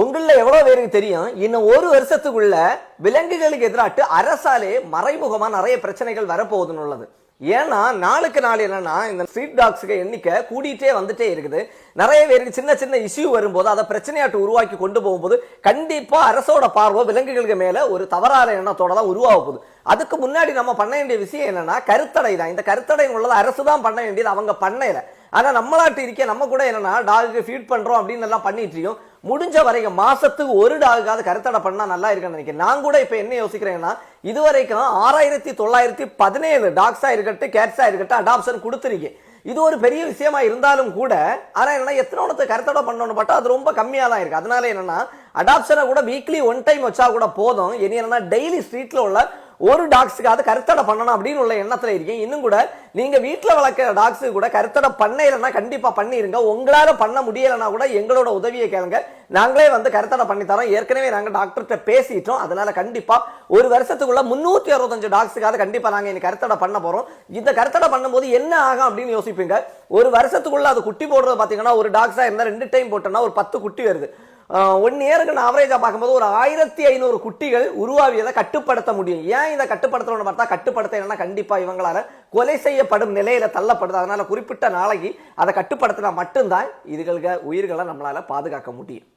உங்களில் எவ்வளோ பேருக்கு தெரியும் இன்னும் ஒரு வருஷத்துக்குள்ள விலங்குகளுக்கு எதிராட்டு அரசாலே மறைமுகமாக நிறைய பிரச்சனைகள் வரப்போகுதுன்னு உள்ளது ஏன்னா நாளுக்கு நாள் என்னன்னா இந்த ஸ்ட்ரீட் டாக்ஸுக்கு எண்ணிக்கை கூடிட்டே வந்துட்டே இருக்குது. நிறைய பேருக்கு சின்ன சின்ன இஷ்யூ வரும்போது அதை பிரச்சனையாட்டு உருவாக்கி கொண்டு போகும்போது கண்டிப்பாக அரசோட பார்வை விலங்குகளுக்கு மேலே ஒரு தவறான எண்ணத்தோட தான் உருவாக போகுது. அதுக்கு முன்னாடி நம்ம பண்ண வேண்டிய விஷயம் என்னன்னா கருத்தடை தான். இந்த கருத்தடை உள்ளதை அரசு தான் பண்ண வேண்டியது அவங்க பண்ணல. ஆனால் நம்மளாட்டு இருக்க நம்ம கூட என்னன்னா டாகுக்கு ஃபீட் பண்ணுறோம் அப்படின்னு எல்லாம் பண்ணிட்டு இருக்கோம். முடிஞ்ச வரைக்கும் மாசத்துக்கு ஒரு டாகுக்காவது கருத்தடை பண்ணா நல்லா இருக்குன்னு நினைக்கிறேன். நான் கூட இப்போ என்ன யோசிக்கிறேன்னா இதுவரைக்கும் ஆறாயிரத்தி தொள்ளாயிரத்தி பதினேழு டாக்ஸா இருக்கட்டும் கேட்ஸா இருக்கட்டும் அடாப்ஷன் கொடுத்துருக்கேன். இது ஒரு பெரிய விஷயமா இருந்தாலும் கூட ஆனால் என்னன்னா எத்தனை கருத்தடை பண்ணணும்னு பார்த்தா அது ரொம்ப கம்மியாக தான் இருக்குது அதனால என்னன்னா அடாப்ஷனை கூட வீக்லி ஒன் டைம் வச்சா கூட போதும். இனி என்னன்னா டெய்லி ஸ்ட்ரீட்டில் உள்ள ஒரு டாக்ஸுக்காவது கருத்தடை பண்ணணும் அப்படின்னு உள்ள எண்ணத்தில் இருக்கீங்க. இன்னும் கூட நீங்கள் வீட்டில் வளர்க்குற டாக்ஸு கூட கருத்தடை பண்ணலைன்னா கண்டிப்பாக பண்ணிருங்க. உங்களால் பண்ண முடியலைன்னா கூட எங்களோட உதவியை கேளுங்க. நாங்களே வந்து கருத்தடை பண்ணி தரோம். ஏற்கனவே நாங்கள் டாக்டர்கிட்ட பேசிட்டோம். அதனால கண்டிப்பாக ஒரு வருஷத்துக்குள்ள முந்நூற்றி அறுபத்தஞ்சு டாக்ஸுக்காவது கண்டிப்பாக நாங்கள் இன்னைக்கு கருத்தடை பண்ண போகிறோம் இந்த கருத்தடை பண்ணும்போது என்ன ஆகும் அப்படின்னு யோசிப்பீங்க? ஒரு வருஷத்துக்குள்ள அது குட்டி போடுறது பார்த்தீங்கன்னா ஒரு டாக்ஸாக இருந்தால் ரெண்டு டைம் போட்டோம்னா ஒரு பத்து குட்டி வருது. ஒன் இயருக்கு நான் ஆவரேஜா பார்க்கும்போது ஒரு ஆயிரத்தி ஐநூறு குட்டிகள் உருவாவியதை கட்டுப்படுத்த முடியும். ஏன் இதை கட்டுப்படுத்தணும்னு பார்த்தா கட்டுப்படுத்த என்னன்னா கண்டிப்பா இவங்களால கொலை செய்யப்படும் நிலையில தள்ளப்படுது. அதனால குறிப்பிட்ட நாளைக்கு அதை கட்டுப்படுத்தினா மட்டும்தான் இதுகளுக்கு உயிர்களை நம்மளால பாதுகாக்க முடியும்.